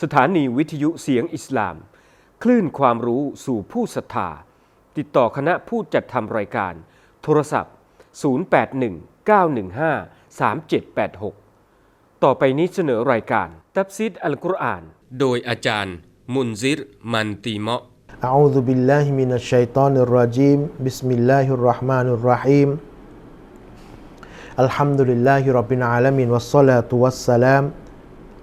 สถานีวิทยุเสียงอิสลาม คลื่นความรู้สู่ผู้ศรัทธา ติดต่อคณะผู้จัดทำรายการ โทรศัพท์ 0819153786 ต่อไปนี้เสนอรายการ ตับซิดอัลกุรอาน โดยอาจารย์ มุนซิร มันตีเมาะ أعوذ بالله من الشيطان الرجيم بسم الله الرحمن الرحيم الحمد لله رب العالمين والصلاة والسلام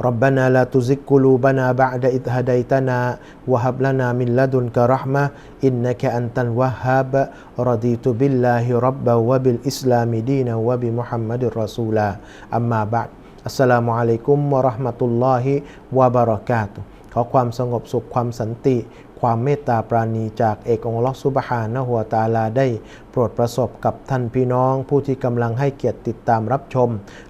ربنا لا تزغ قلوبنا بعد إذ هديتنا وهب لنا من لدنك رحمة إنك أنت الوهاب رضيت بالله ربا وبالإسلام دينا وبمحمد رسولا أما بعد อัสสลามุอะลัยกุมวะเราะห์มะตุลลอฮิวะบะเราะกาตุฮ์ขอความสงบสุขความสันติ ความเมตตาปราณีจากเอกองค์อัลอสุบฮานะหัวตาลาได้ โปรดประสบกับท่านพี่น้อง ผู้ที่กำลังให้เกียรติติดตามรับชม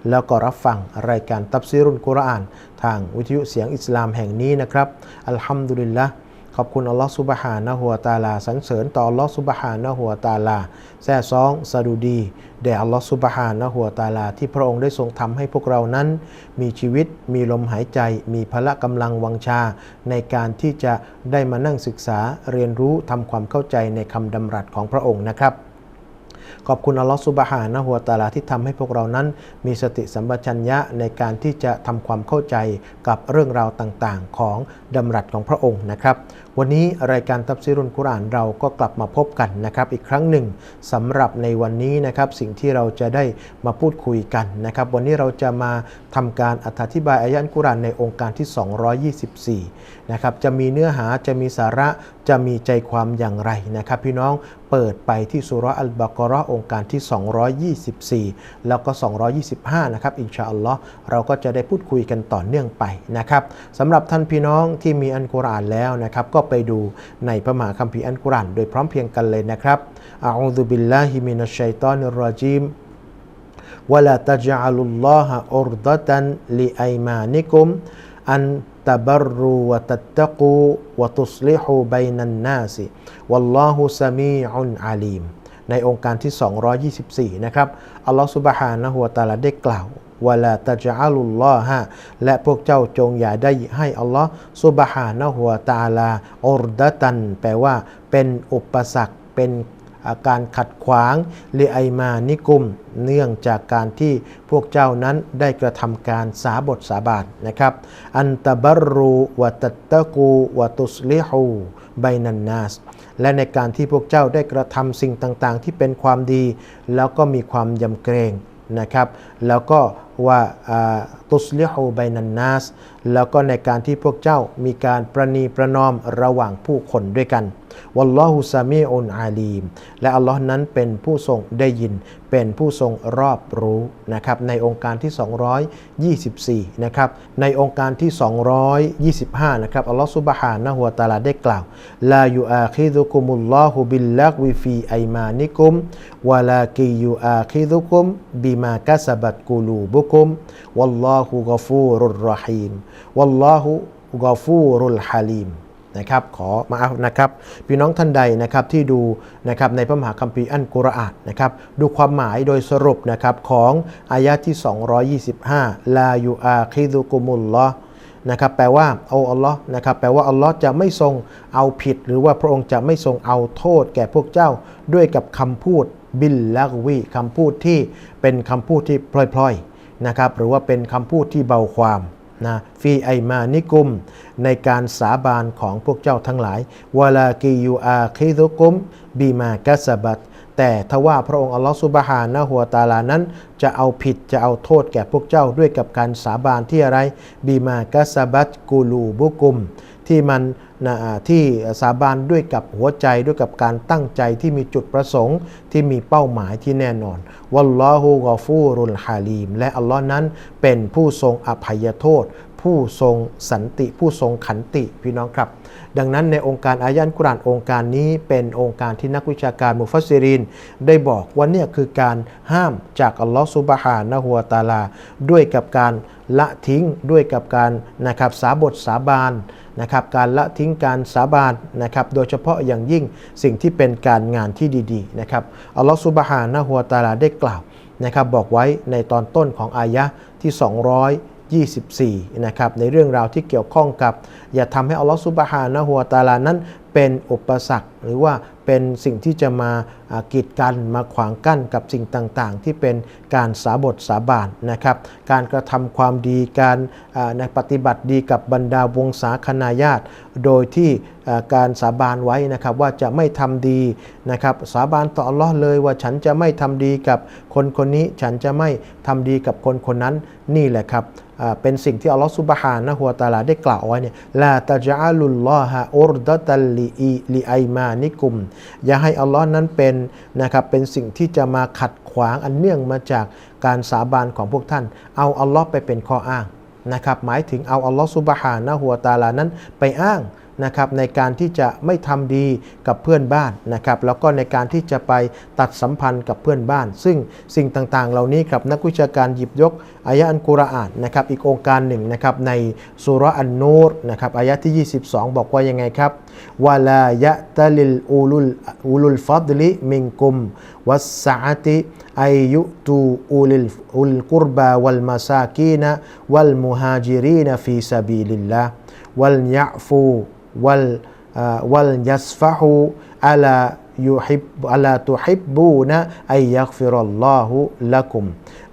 แล้วก็รับฟังรายการตับซีรุนกุรอาน ทางวิทยุเสียงอิสลามแห่งนี้นะครับ อัลฮัมดุลิลละ ขอบคุณอัลลอฮฺสุบฮานะฮัวตาลาสรรเสริญต่ออัลลอฮฺสุบฮานะฮัวตาลาแซ่ซองสะดุดีแด่อัลลอฮฺสุบฮานะฮัวตาลา ที่พระองค์ได้ทรงทำให้พวกเรานั้น มีชีวิตมีลมหายใจ มีพละกำลังวังชา ในการที่จะได้มานั่งศึกษาเรียนรู้ทำความเข้าใจในคำดำรัสของพระองค์นะครับ ขอบคุณอัลลอฮฺสุบฮานะฮุวาตาลาที่ทำให้พวกเรานั้น มีสติสัมปชัญญะในการที่จะทำความเข้าใจกับเรื่องราวต่างๆ ของดำรัสของพระองค์นะครับ วันนี้รายการตับซีรุนกุรานเราก็กลับมาพบกันนะครับ อีกครั้งหนึ่งสำหรับในวันนี้นะครับสิ่งที่เราจะได้มาพูดคุยกันนะครับ วันนี้เราจะมาทำการอธิบายอายะห์อัลกุรานในองค์การที่ 224 นะครับจะมีเนื้อหาจะมีสาระจะมีใจความอย่างไรนะครับ พี่น้อง เปิดไปที่สุราะห์อัลบากอเราะห์องค์การที่ 224 แล้วก็ 225 นะครับอินชาอัลลอฮ์เราก็จะได้พูดคุยกันต่อเนื่องไปนะครับสำหรับท่านพี่น้องที่มีอันกุรอานแล้วนะครับ ก็ไปดูในพระมหาคัมภีร์อันกุรอานโดยพร้อมเพรียงกันเลยนะครับอาอูซุบิลลาฮิมินัชชัยตอนิรรจีม ولا تجعلوا الله عرضة لأيمانكم أن ตะบรูวะตัตตะกูวะตุสลิฮูไบนันนาสิวัลลอฮุซามีอุนอาลีมในองค์การที่ 224 นะครับ อัลลอฮฺสุบฮานะฮัวตาลาได้กล่าววลาตาจาลุลลอฮะและพวกเจ้าจงอย่าได้ให้อัลลอฮ์สุบฮานะฮัวตาลาอรดะตัน แปลว่าเป็นอุปสรรคเป็น อาการขัดขวางเลไอมานิกุม เนื่องจากการที่พวกเจ้านั้นได้กระทำการสาบทสาบานนะครับ อันตบรรูวะตัตตะกูวะตุสลิฮูไบนันนาสและในการที่พวกเจ้าได้กระทำสิ่งต่างๆ ที่เป็นความดี แล้วก็มีความยำเกรงนะครับ แล้วก็ว่าตุสลิฮูไบนันนาสแล้วก็ในการที่พวกเจ้ามีการประนีประนอมระหว่างผู้คนด้วยกัน วัลลอฮุซามีอุนอาลีม และอัลลอฮ์นั้นเป็นผู้ทรงได้ยิน เป็นผู้ทรงรอบรู้นะครับ ในองค์การที่ 224 นะครับ ในองค์การที่ 225 นะครับ อัลลอฮ์ซุบฮานะฮุวตาลาได้กล่าว ลายูอาคิดุคุมุลลอฮุบิลลักวิฟีไอมานิกุมวะลากิยูอาคิดุคุมบิมากะสบัตกูลูบุคุม วัลลอฮุกฟูรุรรหีม วัลลอฮุกฟูรุลฮาลีม นะครับขอมาเอานะครับพี่น้องท่านใดนะครับที่ดูนะครับในพระมหาคัมภีร์อันกุรอานนะครับดูความหมายโดยสรุปนะครับของอายะที่ 225 ลายูอาคิดุกุมุลลอนะครับแปลว่าโอ้อัลลอฮ์นะครับแปลว่าอัลลอฮ์จะไม่ทรงเอาผิด หรือว่าพระองค์จะไม่ทรงเอาโทษแก่พวกเจ้าด้วยกับคำพูดบิลลักวีคำพูดที่เป็นคำพูดที่พลอยๆนะครับหรือว่าเป็นคำพูดที่เบาความ นะฟีไอมานิกุม ในการสาบานของพวกเจ้าทั้งหลายวลากิยูอาคิโุกุมบีมากัสบัตแต่ทว่าพระองค์อัลลอฮฺสุบฮานะหัวตาลานั้น จะเอาผิดจะเอาโทษแก่พวกเจ้าด้วยกับการสาบานที่อะไรบีมากัสบัตกูลูบุกุม ที่มันนะที่สาบานด้วยกับหัวใจด้วยกับการตั้งใจที่มีจุดประสงค์ที่มีเป้าหมายที่แน่นอนวัลลอฮูกอฟูรุลฮาลีม และอัลลอฮ์นั้นเป็นผู้ทรงอภัยโทษ ผู้ทรงสันติ ผู้ทรงขันติพี่น้องครับ ดังนั้นในองค์การอายันกุรานองค์การนี้เป็นองค์การที่นักวิชาการมุฟัสซิริน ได้บอกว่าเนี่ยคือการห้ามจากอัลลอฮฺซุบฮานะฮัวตาลา ด้วยกับการ ละทิ้งด้วยกับการนะครับสาบทสาบานนะครับการละทิ้งการสาบานนะครับโดยเฉพาะอย่างยิ่งสิ่งที่เป็นการงานที่ดีๆนะครับอัลลอฮฺซุบฮานะฮัวตาลาได้กล่าวนะครับบอกไว้ในตอนต้นของอายะที่ 224นะครับในเรื่องราวที่เกี่ยวข้องกับ อย่าทำให้อัลลอฮฺซุบฮานะฮัวตาลานั้น เป็นอุปสรรค หรือว่าเป็นสิ่งที่จะมาากีดกันมาขวางกั้นกับสิ่งต่างๆ ที่เป็นการสาบทสาบานนะครับ การกระทำความดีการาในปฏิบัติดีกับบรรดาวงศาคณาญาติ โดยที่าการสาบานไว้นะครับว่าจะไม่ทำดีนะครับสาบานต่ออัลลอฮ์เลยว่าฉันจะไม่ทำดีกับคนคนนี้ ฉันจะไม่ทำดีกับคนคนนั้นนี่แหละครับเป็นสิ่งที่อัลลอฮฺซุบฮานะฮัวตาลาได้กล่าวไว้เนี่ยลาตะจาลุลลอฮะอุรดะตัลลอีลีไอมานิกุม อย่าให้อัลลอฮ์นั้นเป็นนะครับเป็นสิ่งที่จะมาขัดขวางอันเนื่องมาจากการสาบานของพวกท่าน เอาอัลลอฮ์ไปเป็นข้ออ้างนะครับหมายถึงเอาอัลลอฮ์สุบฮานะหัวตาลานั้นไปอ้าง นะครับในการที่จะไม่ทำดีกับเพื่อนบ้านนะครับแล้วก็ในการที่จะไปตัดสัมพันธ์กับเพื่อนบ้าน ซึ่งสิ่งต่างๆ เหล่านี้ครับนักวิชาการหยิบยกอายะอันกุรอานนะครับอีกองค์การหนึ่งนะครับในสุราะห์อันนูรนะครับอายะที่ 22 บอกว่ายังไงครับวะลายะตะลิลอูลุลอูลุลฟัดลิมิงกุมวัสสะติไอยุตูอูลิลอุลกุรบาวัลมาซากีนะวัลมุฮาจิรีนฟีซาบีลิลลาวัลยะฟู วัลวัลยัสฟะฮูอัลายุฮิบอัลาตุฮิบบูนะอัยยักฟิรัลลอฮุละกุม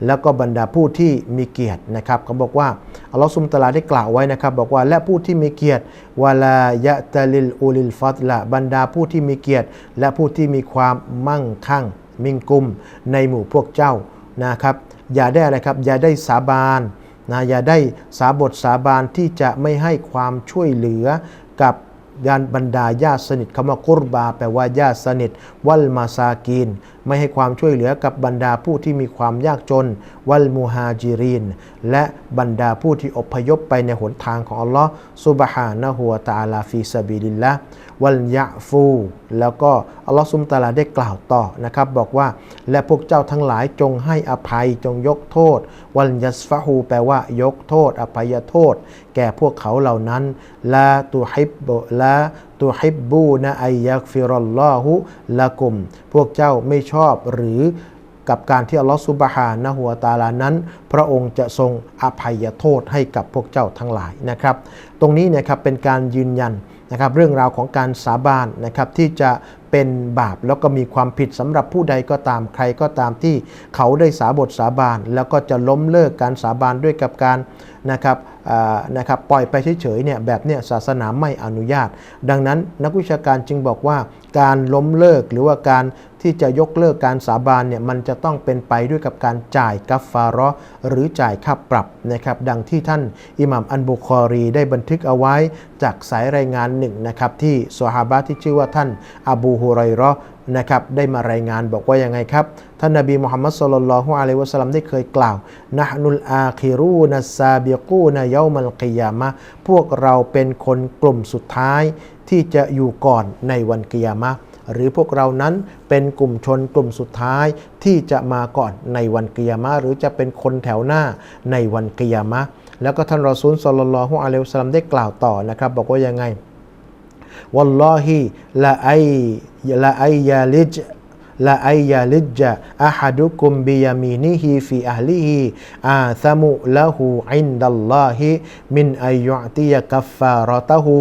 แล้วก็บรรดาผู้ที่มีเกียรตินะครับเขาบอกว่าอัลลอฮฺซุมตะลาได้กล่าวไว้นะครับ บอกว่าและผู้ที่มีเกียรติวลายะตะลิลอูลิลฟัดละบรรดาผู้ที่มีเกียรติ และผู้ที่มีความมั่งคั่ง มิงกุม ในหมู่พวกเจ้านะครับ อย่าได้อะไรครับ อย่าได้สาบานนะอย่าได้สาบทสาบานที่จะไม่ให้ความช่วยเหลือ กับยานบรรดาญาติสนิทคำว่ากุรบา แปลว่าญาติสนิท วัลมาซากีน ไม่ให้ความช่วยเหลือกับบรรดาผู้ที่มีความยากจน วัลมูฮาจิรินและบรรดาผู้ที่อพยพไปในหนทางของอัลลอฮ์ซุบฮานะฮัวตาลาฟีซาบิลิลละวัลยะฟู แล้วก็อัลลอฮ์ซุมตาลาได้กล่าวต่อนะครับ บอกว่าและพวกเจ้าทั้งหลายจงให้อภัยจงยกโทษ วัลยัสฟะฮูแปลว่ายกโทษ อภัยโทษ แก่พวกเขาเหล่านั้นลาตุฮิบบุลา ตุฮิบบูนะไอยักฟิรัลลอฮุละกุม พวกเจ้าไม่ชอบหรือกับการที่อัลลอฮฺซุบฮานะฮัวตาลานั้น พระองค์จะทรงอภัยโทษให้กับพวกเจ้าทั้งหลายนะครับ ตรงนี้เนะครับเป็นการยืนยันนะครับเรื่องราวของการสาบานนะครับที่จะเป็นบาปแล้วก็มีความผิดสำหรับผู้ใดก็ตามใครก็ตามที่เขาได้สาบทสาบาน แล้วก็จะล้มเลิกการสาบานด้วยกับการ นะครับนะครับปล่อยไปเฉยๆเนี่ยแบบเนี้ยศาสนาไม่อนุญาต ดังนั้นนักวิชาการจึงบอกว่าการล้มเลิกหรือว่าการที่จะยกเลิกการสาบานเนี่ยมันจะต้องเป็นไปด้วยกับการจ่ายกัฟฟาราะห์หรือจ่ายค่าปรับนะครับดังที่ท่านอิหม่ามอันบุคอรีได้บันทึกเอาไว้จากสายรายงานหนึ่งนะครับที่ซอฮาบะที่ชื่อว่าท่านอบูฮุไรราะห์ นะครับได้มารายงานบอกว่ายังไงครับ ท่านนบีมุฮัมมัดสุลลัลลอฮุอะลัยวะสัลลัมได้เคยกล่าวนะฮนุลอาคิรูนัสซาบิกูนเยามัลกิยามะพวกเราเป็นคนกลุ่มสุดท้ายที่จะอยู่ก่อนในวันกิยามะหรือพวกเรานั้นเป็นกลุ่มชนกลุ่มสุดท้ายที่จะมาก่อนในวันกิยามะหรือจะเป็นคนแถวหน้าในวันกิยามะแล้วก็ท่านรอซูลสลลัลลอฮุอะลัยวะสัลลัมได้กล่าวต่อนะครับ บอกว่ายังไง วัลลอฮิละไอละไอยาลิจละไอยาลิจอะฮัดุกุมบิยามีนิฮิฟีอัลลิฮิอาซามุละหูอินดัลลอฮิมินอายุติยกัฟฟารตะฮู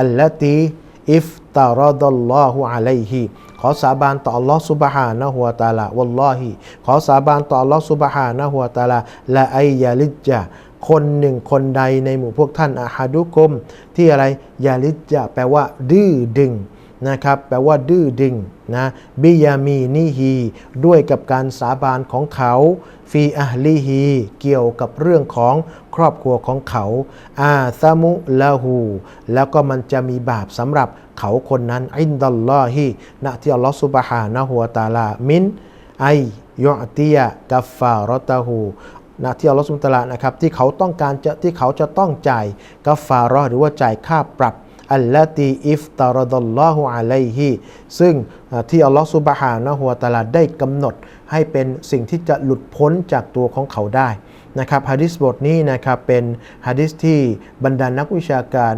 อัลลตีอิฟตารดัลลอฮุอะลัยฮิขอสาบานต่อ Allah Subhanahu wa Ta'ala วัลลอฮิขอสาบานต่อ Allah Subhanahu wa Ta'ala ละไอยาลิจ คนหนึ่งคนใดในหมู่พวกท่านอาฮาดุกุมที่อะไรยาลิจจะแปลว่า ดื้อดึงนะครับ แปลว่า ดื้อดึงนะบิยามีนีฮีด้วยกับการสาบานของเขาฟีอัลีฮีเกี่ยวกับเรื่องของครอบครัวของเขาอาซามุละหูแล้วก็มันจะมีบาปสำหรับเขาคนนั้นอินดัลลอฮีณที่อัลลอฮฺสุบฮานะฮูวตาลามินไอยุอติยะกัฟฟารตะฮู นะที่อัลลอฮฺสุบตะลานะครับที่เขาต้องการจะที่เขาจะต้องจ่ายกัฟฟาร์หรือว่าจ่ายค่าปรับอัลลตีอิฟตารดลลอฮุอะลัยฮิซึ่งที่อัลลอฮฺสุบฮานะฮุวะตะอาลาได้กำหนดให้เป็นสิ่งที่จะหลุดพ้นจากตัวของเขาได้นะครับฮะดิษบทนี้นะครับเป็นฮะดิษที่บรรดานักวิชาการ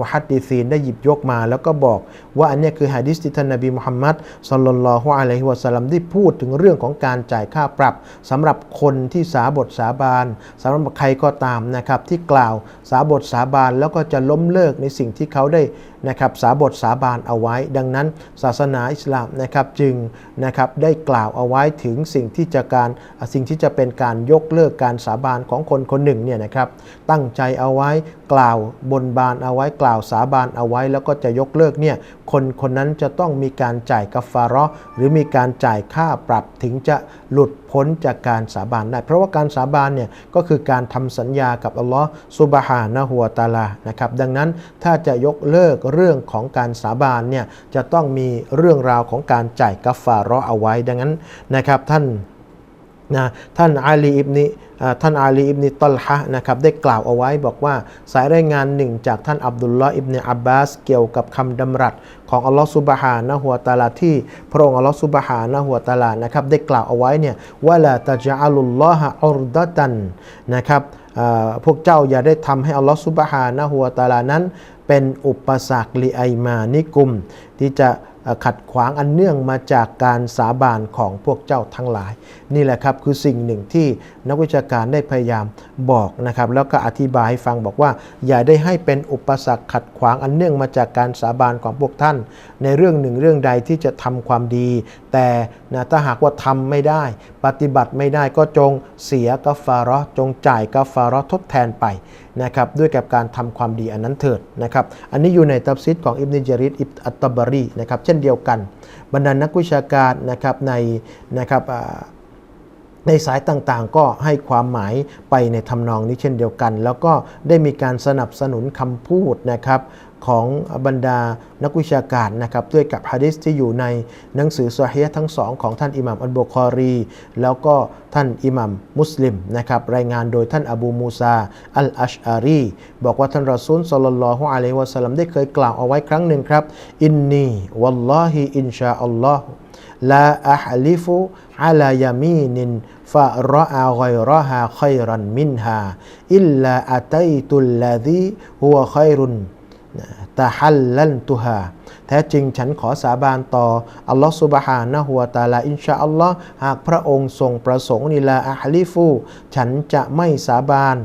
มุมุฮัดดิซีนได้หยิบยกมา แล้วก็บอกว่าอันนี้คือฮะดิษที่ท่านนบีมุฮัมมัดศ็อลลัลลอฮุอะลัยฮิวะสัลลัมได้พูดถึงเรื่องของการจ่ายค่าปรับสำหรับคนที่สาบทสาบานสำหรับใครก็ตามนะครับที่กล่าวสาบทสาบานแล้วก็จะล้มเลิกในสิ่งที่เขาได้นะครับสาบทสาบานเอาไว้ ดังนั้นศาสนาอิสลามนะครับจึงนะครับได้กล่าวเอาไว้ถึงสิ่งที่จะการสิ่งที่จะเป็นการยกเลิกการสาบานของคนคนหนึ่งเนี่ยนะครับตั้งใจเอาไว้ กล่าวบนบานเอาไว้กล่าวสาบานเอาไว้แล้วก็จะยกเลิกเนี่ยคนคนนั้นจะต้องมีการจ่ายกัฟฟาราะห์หรือมีการจ่ายค่าปรับถึงจะหลุดพ้นจากการสาบานได้ เพราะว่าการสาบานเนี่ยก็คือการทำสัญญากับอัลลอฮ์ซุบฮานะฮูวะตาลานะครับดังนั้นถ้าจะยกเลิกเรื่องของการสาบานเนี่ยจะต้องมีเรื่องราวของการจ่ายกัฟฟาร์เอาไว้ดังนั้นนะครับท่าน นะท่านอาลีอิบนิอ่ท่านอาลีอิบนิตอลฮะนะครับได้กล่าวเอาไว้บอกว่าสายรายงานหนึ่งจากท่านอับดุลลอฮ์อิบเนอับบาสเกี่ยวกับคำดำรัสของอัลลอฮ์ซุบฮานะฮุวตาลาที่พระองค์อัลลอฮ์ซุบฮานะฮุวตาลานะครับได้กล่าวเอาไว้เนี่ยว่าละตะจอัลุลลอฮะอุรดะตันนะครับพวกเจ้าอย่าได้ทำให้อัลลอฮ์ซุบฮานะฮุวตาลานั้น เป็นอุปสรรคลิไอมานิกุม ที่จะขัดขวางอันเนื่องมาจากการสาบานของพวกเจ้าทั้งหลาย นี่แหละครับคือสิ่งหนึ่งที่นักวิชาการได้พยายามบอกนะครับ แล้วก็อธิบายให้ฟังบอกว่า อย่าได้ให้เป็นอุปสรรคขัดขวางอันเนื่องมาจากการสาบานของพวกท่าน ในเรื่องหนึ่งเรื่องใดที่จะทำความดี แต่นะถ้าหากว่าทำไม่ได้ ปฏิบัติไม่ได้ก็จงเสียกัฟาร์จงจ่ายกัฟาร์ทดแทนไปนะครับด้วยกับการทำความดีอันนั้นเถิดนะครับ อันนี้อยู่ในตัฟซิดของอิบนิจาริดอิบอัตตบารีนะครับเช่นเดียวกัน บรรดานักวิชาการนะครับในนะครับอ่า ในสายต่างๆ ก็ให้ความหมายไปในทำนองนี้เช่นเดียวกัน แล้วก็ได้มีการสนับสนุนคำพูดนะครับของบรรดานักวิชาการนะครับด้วยกับฮะดิษที่อยู่ในหนังสือซอฮีฮ์ทั้งสองของท่านอิหม่ามอัลบุคอรี แล้วก็ท่านอิหม่ามมุสลิมนะครับรายงานโดยท่านอบูมูซาอัลอัชอารีบอกว่าท่านรอซูลสัลลัลลอฮุอะลัยฮิวะสัลลัมได้เคยกล่าวเอาไว้ครั้งหนึ่งครับ อินนีวัลลอฮิอินชาอัลลอฮ์ ลาอัฮลิฟุอาลายามีนินฟะรออาไกรอฮาไครันมินฮาอิลลาอัตัยตุลลาดีหัวไครนตาฮัลลันตุฮาแท้จริงฉันขอสาบานต่ออัลลอฮฺสุบฮานะฮัวตาลาอินชาอัลลอฮ์หากพระองค์ทรงประสงค์นิลาอัฮลิฟู ฉันจะไม่สาบาน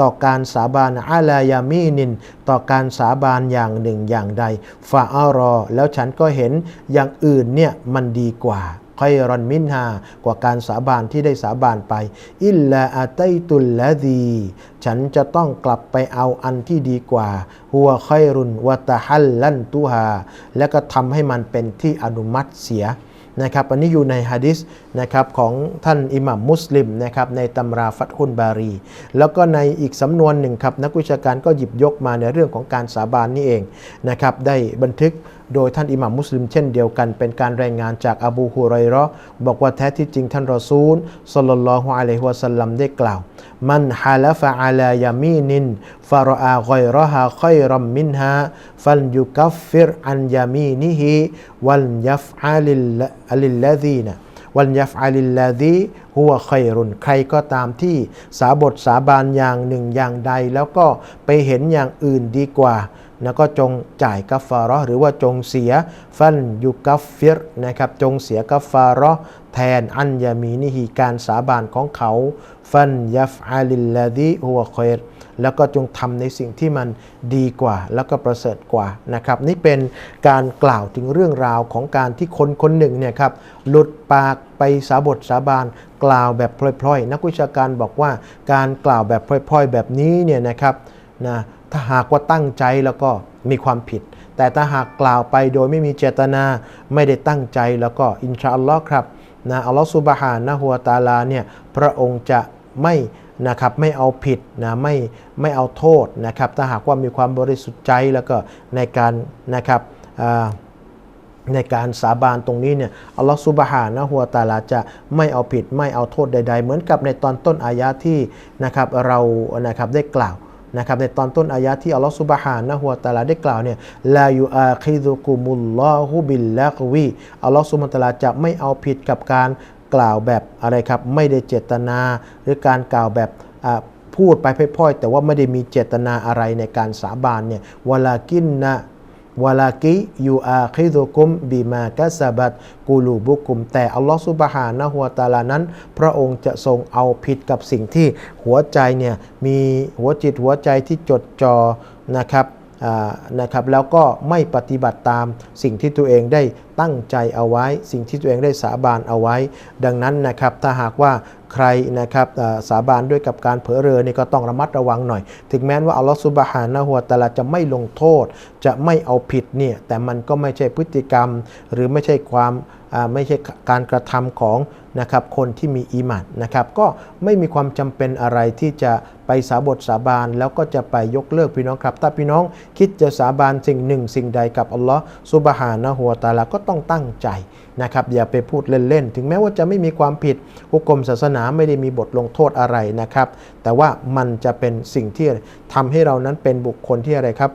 ต่อการสาบานอาลายามีนิน ต่อการสาบานอย่างหนึ่งอย่างใดฟาอารอ แล้วฉันก็เห็นอย่างอื่นเนี่ยมันดีกว่าคอยรอนมินฮากว่าการสาบานที่ได้สาบานไป อิลลาอาตัยตุลละดีฉันจะต้องกลับไปเอาอันที่ดีกว่า หัวคอยรุนวะตะฮัลลันตุฮาแล้วก็ทำให้มันเป็นที่อนุมัติเสีย นะครับอันนี้อยู่ในฮะดิษนะครับของท่านอิหมัมมุสลิมนะครับในตำราฟัตฮุนบารี แล้วก็ในอีกสำนวนหนึ่งครับนักวิชาการก็หยิบยกมาในเรื่องของการสาบานนี่เองนะครับได้บันทึก โดยท่านอิหมัมมุสลิมเช่นเดียวกัน เป็นการรายงานจากอบูฮุไรเราะห์บอกว่าแท้ที่จริงท่านรอซูลสลลัลฮุอะลัยฮิวะสัลลัมได้กล่าว มันฮาลฟะอาลายามีนินฟารอากรฮาคอยรัมมินฮาฟัลยุกัฟฟิรอันยามีนิฮิวัลยัฟอาลิลอัลิลลาดีนะวันยัฟอาลิลลาดีหัวคอยรุนใครก็ตามที่สาบทสาบานอย่างหนึ่งอย่างใด แล้วก็ไปเห็นอย่างอื่นดีกว่า แล้วก็จงจ่ายกัฟฟาเราะห์หรือว่าจงเสียฟันยุกัฟฟิรนะครับจงเสียกัฟฟาร์แทนอันยามีนิฮีการสาบานของเขา ฟันยัฟอาลิลลาดีหัวคอยรแล้วก็จงทำในสิ่งที่มันดีกว่า แล้วก็ประเสริฐกว่านะครับ นี่เป็นการกล่าวถึงเรื่องราวของการที่คนคนหนึ่งเนี่ยครับหลุดปากไปสาบทสาบานกล่าวแบบพลอยๆ นักวิชาการบอกว่าการกล่าวแบบพลอยๆ แบบนี้เนี่ยนะครับนะ ถ้าหากว่าตั้งใจแล้วก็มีความผิด แต่ถ้าหากกล่าวไปโดยไม่มีเจตนาไม่ได้ตั้งใจแล้วก็อินชาอัลลอฮ์ครับนะอัลลอฮ์ซุบฮานะฮุวตาลาเนี่ยพระองค์จะไม่นะครับไม่เอาผิดนะไม่ไม่เอาโทษนะครับถ้าหากว่ามีความบริสุทธิ์ใจแล้วก็ในการนะครับในการสาบานตรงนี้เนี่ยอัลลอฮฺซุบฮานะฮัวตาลาจะไม่เอาผิดไม่เอาโทษใด ๆ เหมือนกับในตอนต้นอายะที่นะครับเรานะครับได้กล่าว นะครับในตอนต้นอายะที่อัลลอฮฺสุบฮานะฮุวะตาลาได้กล่าวเนี่ยลายูอาคิดุกุมุลลอฮุบิลละกวีอัลลอฮฺสุบฮานะตาลาจะไม่เอาผิดกับการกล่าวแบบอะไรครับ ไม่ได้เจตนา หรือการกล่าวแบบพูดไปพร่อยๆแต่ว่าไม่ได้มีเจตนาอะไรในการสาบานเนี่ยวลากินนะ วลากิยูอาคิดุกุมบีมากะซาบัตกูลูบุกุม แต่อัลลอฮฺซุบฮานะฮัวตะอาลานั้น พระองค์จะทรงเอาผิดกับสิ่งที่หัวใจเนี่ยมีหัวจิตหัวใจที่จดจ่อนะครับ นะครับแล้วก็ไม่ปฏิบัติตามสิ่งที่ตัวเองได้ตั้งใจเอาไว้ สิ่งที่ตัวเองได้สาบานเอาไว้ ดังนั้นนะครับถ้าหากว่าใครนะครับสาบานด้วยกับการเผลอเรอนี่ก็ต้องระมัดระวังหน่อย ถึงแม้ว่าอัลลอฮฺซุบฮานะฮัวะตะอาลาจะไม่ลงโทษ จะไม่เอาผิดเนี่ยแต่มันก็ไม่ใช่พฤติกรรมหรือไม่ใช่ความ ไม่ใช่การกระทำของนะครับคนที่มีอีมัดนะครับก็ไม่มีความจำเป็นอะไรที่จะไปสาบทสาบาน แล้วก็จะไปยกเลิกพี่น้องครับ ถ้าพี่น้องคิดจะสาบานสิ่งหนึ่ง สิ่งใดกับอัลลอฮ์ซุบฮานะฮัวตาลาก็ต้องตั้งใจนะครับอย่าไปพูดเล่นๆ ถึงแม้ว่าจะไม่มีความผิดหุกกลมศาสนาไม่ได้มีบทลงโทษอะไรนะครับ แต่ว่ามันจะเป็นสิ่งที่ทำให้เรานั้นเป็นบุคคลที่อะไรครับ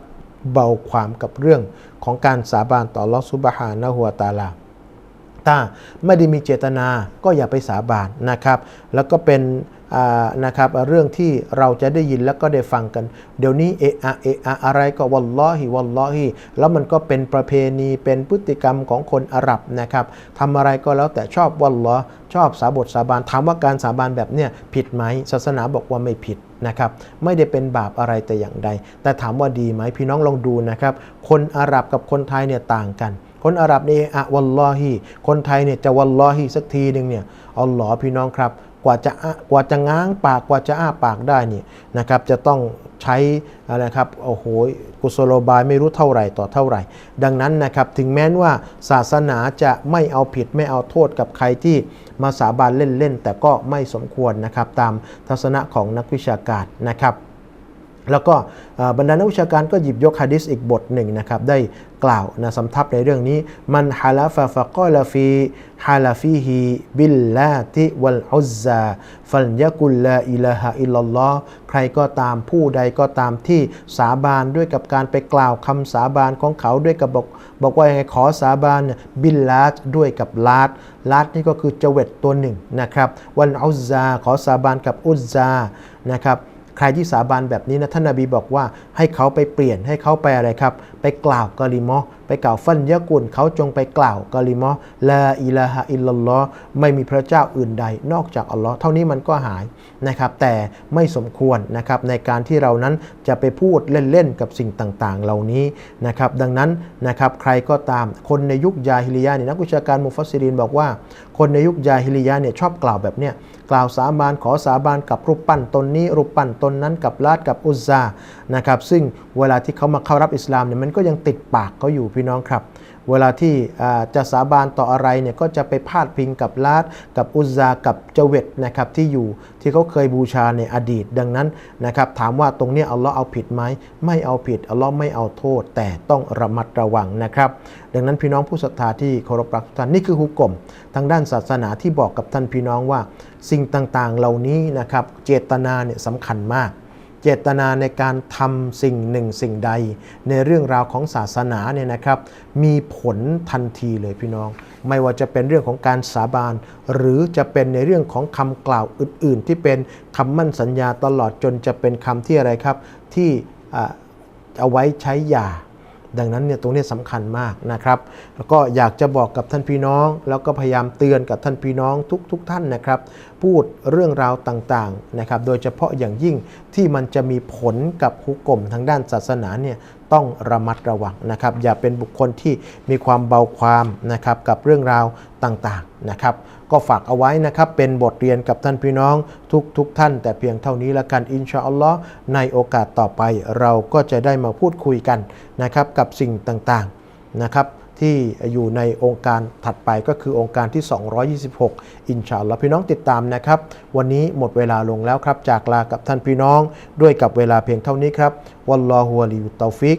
เบาความกับเรื่องของการสาบานต่ออัลลอสุบฮานะฮัวตาลา ถ้า ไม่ได้มีเจตนาก็อย่าไปสาบานนะครับ แล้วก็เป็นนะครับเรื่องที่เราจะได้ยินแล้วก็ได้ฟังกัน เดี๋ยวนี้เอะอะเอะอะอะไรก็วัลลอฮิวัลลอฮิแล้วมันก็เป็นประเพณีเป็นพฤติกรรมของคนอาหรับนะครับทำอะไรก็แล้วแต่ชอบวัลลอชอบสาบทสาบานถามว่าการสาบานแบบเนี้ยผิดไหมศาสนาบอกว่าไม่ผิดนะครับไม่ได้เป็นบาปอะไรแต่อย่างใด แต่ถามว่าดีไหมพี่น้องลองดูนะครับคนอาหรับกับคนไทยเนี่ยต่างกัน คนอาหรับนี่อะวัลลอฮีคนไทยเนี่ยจะวัลลอฮีสักทีหนึ่งเนี่ยอัลลอฮ์พี่น้องครับ กว่าจะกว่าจะง้างปากกว่าจะอ้าปากได้นี่นะครับจะต้องใช้อะไรครับโอ้โหกุศโลบายไม่รู้เท่าไหร่ต่อเท่าไหร่ ดังนั้นนะครับถึงแม้ว่าศาสนาจะไม่เอาผิดไม่เอาโทษกับใครที่มาสาบานเล่นๆแต่ก็ไม่สมควรนะครับตามทัศนะของนักวิชาการนะครับ แล้วก็บรรดานักวิชาการก็หยิบยกฮะดิษอีกบทหนึ่งนะครับได้กล่าวนะสำทับในเรื่องนี้มันฮาลาฟะฟะกอลาฟีฮาลาฟีฮีบิลลาติวัลอุซาฟัลยะกุลลาอิลาฮะอิลลัลลอฮ์ใครก็ตามผู้ใดก็ตามที่สาบานด้วยกับการไปกล่าวคำสาบานของเขาด้วยกับบอกบอกว่ายังไงขอสาบานเนี่ยบิลลาตด้วยกับลาตลาตนี่ก็คือเจเวตตัวหนึ่งนะครับวันอุซาขอสาบานกับอุซซานะครับ ใครที่สาบานแบบนี้นะท่านนาบีบอกว่าให้เขาไปเปลี่ยนให้เขาไปอะไรครับ ไปกล่าวกะลิมอไปกล่าวฟันยะกุลเขาจงไปกล่าวกะลิมอลาอิลาฮะอิลลัลลอฮ์ไม่มีพระเจ้าอื่นใด นอกจากอัลลอฮ์เท่านี้มันก็หายนะครับ แต่ไม่สมควรนะครับในการที่เรานั้นจะไปพูดเล่นๆกับสิ่งต่างๆ เหล่านี้นะครับ ดังนั้นนะครับใครก็ตามคนในยุคยาฮิลิยะห์เนี่ยนักวิชาการมุฟัสซิรินบอกว่า คนในยุคยาฮิลิยะห์เนี่ยชอบกล่าวแบบเนี้ย กล่าวสาบานขอสาบานกับรูปปั้นตนนี้ รูปปั้นตนนั้นกับลาดกับอุซานะครับซึ่งเวลาที่เขามาเข้ารับอิสลามเนี่ยมันก็ยังติดปากเขาอยู่พี่น้องครับ เวลาที่จะสาบานต่ออะไรเนี่ยก็จะไปพาดพิงกับลาดกับอุซากับเจเวตนะครับที่อยู่ที่เขาเคยบูชาในอดีตดังนั้นนะครับถามว่าตรงนี้อัลลอฮ์เอาผิดไหมไม่เอาผิดอัลลอฮ์ไม่เอาโทษ แต่ต้องระมัดระวังนะครับดังนั้นพี่น้องผู้ศรัทธาที่เคารพรักทุกท่านนี่คือฮุกกลมทางด้านศาสนาที่บอกกับท่านพี่น้องว่า สิ่งต่างๆเหล่านี้นะครับเจตนาเนี่ยสำคัญมาก เจตนาในการทำสิ่งหนึ่งสิ่งใด ในเรื่องราวของศาสนาเนี่ยนะครับมีผลทันทีเลยพี่น้อง ไม่ว่าจะเป็นเรื่องของการสาบาน หรือจะเป็นในเรื่องของคำกล่าวอื่น ๆ ที่เป็นคำมั่นสัญญาตลอดจนจะเป็นคำที่อะไรครับ ที่เอาไว้ใช้ยา ดังนั้นเนี่ยตรงนี้สำคัญมากนะครับแล้วก็อยากจะบอกกับท่านพี่น้อง แล้วก็พยายามเตือนกับท่านพี่น้องทุกๆทท่านนะครับ พูดเรื่องราวต่างๆนะครับ โดยเฉพาะอย่างยิ่งที่มันจะมีผลกับฮุกกลมทางด้านศาสนาเนี่ยต้องระมัดระวังนะครับ อย่าเป็นบุคคลที่มีความเบาความนะครับกับเรื่องราวต่างๆนะครับ ก็ฝากเอาไว้นะครับเป็นบทเรียนกับท่านพี่น้องทุกๆทท่าน แต่เพียงเท่านี้ละกันอินชาอัลลอฮ์ในโอกาสต่อไปเราก็จะได้มาพูดคุยกันนะครับกับสิ่งต่างๆนะครับที่อยู่ในองค์การถัดไปก็คือองค์การที่ 226 อินชาอัลลอฮ์พี่น้องติดตามนะครับ วันนี้หมดเวลาลงแล้วครับ จากลากับท่านพี่น้อง ด้วยกับเวลาเพียงเท่านี้ครับวัลลอฮุวะลิยุตตอฟิก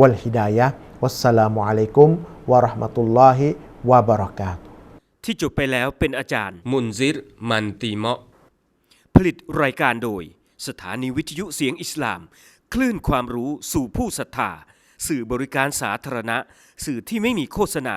วัลฮิดายะวัสสลามุอะลัยกุมวะราะห์มะตุลลอฮิวะบะเราะกาตุ ที่จบไปแล้วเป็นอาจารย์ มุนซิรมันตีเมาะ ผลิตรายการโดย สถานีวิทยุเสียงอิสลาม คลื่นความรู้สู่ผู้ศรัทธา สื่อบริการสาธารณะ สื่อที่ไม่มีโฆษณา